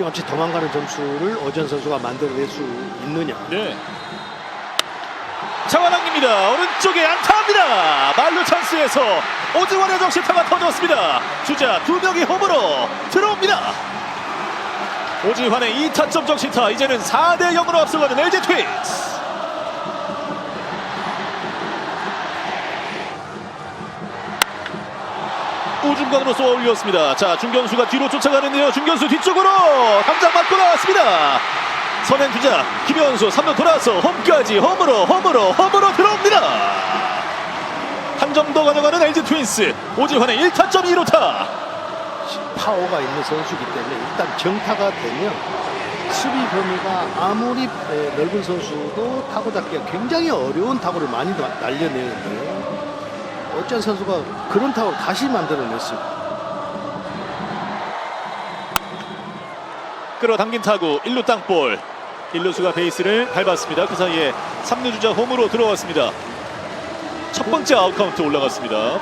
걱정 없이 도망가는 점수를 오전 선수가 만들어낼 수 있느냐. 네. 장환학입니다. 오른쪽에 안타합니다. 말루 찬스에서 오지원의 적시타가 터졌습니다. 주자 두 명이 홈으로 들어옵니다. 오지환의 2타점 적시타 이제는 4대 0으로 앞서가는 LG 트윈스. 우중간으로 쏘아 올렸습니다. 자, 중견수가 뒤로 쫓아가는데요. 중견수 뒤쪽으로 당장 맞고 나왔습니다. 선행 주자 김현수 3루 돌아서 홈까지 홈으로 홈으로 홈으로 들어옵니다. 한 점 더 가져가는 LG 트윈스 오지환의 1타점 2루타. 파워가 있는 선수이기 때문에 일단 정타가 되면 수비 범위가 아무리 에, 넓은 선수도 타고 잡기가 굉장히 어려운 타구를 많이 나- 날려내는데요. 어쩐 선수가 그런 타구를 다시 만들어냈습니다. 끌어당긴 타구 1루 땅볼 1루수가 베이스를 밟았습니다. 그 사이에 3루 주자 홈으로 들어왔습니다. 첫 번째 아웃 카운트 올라갔습니다.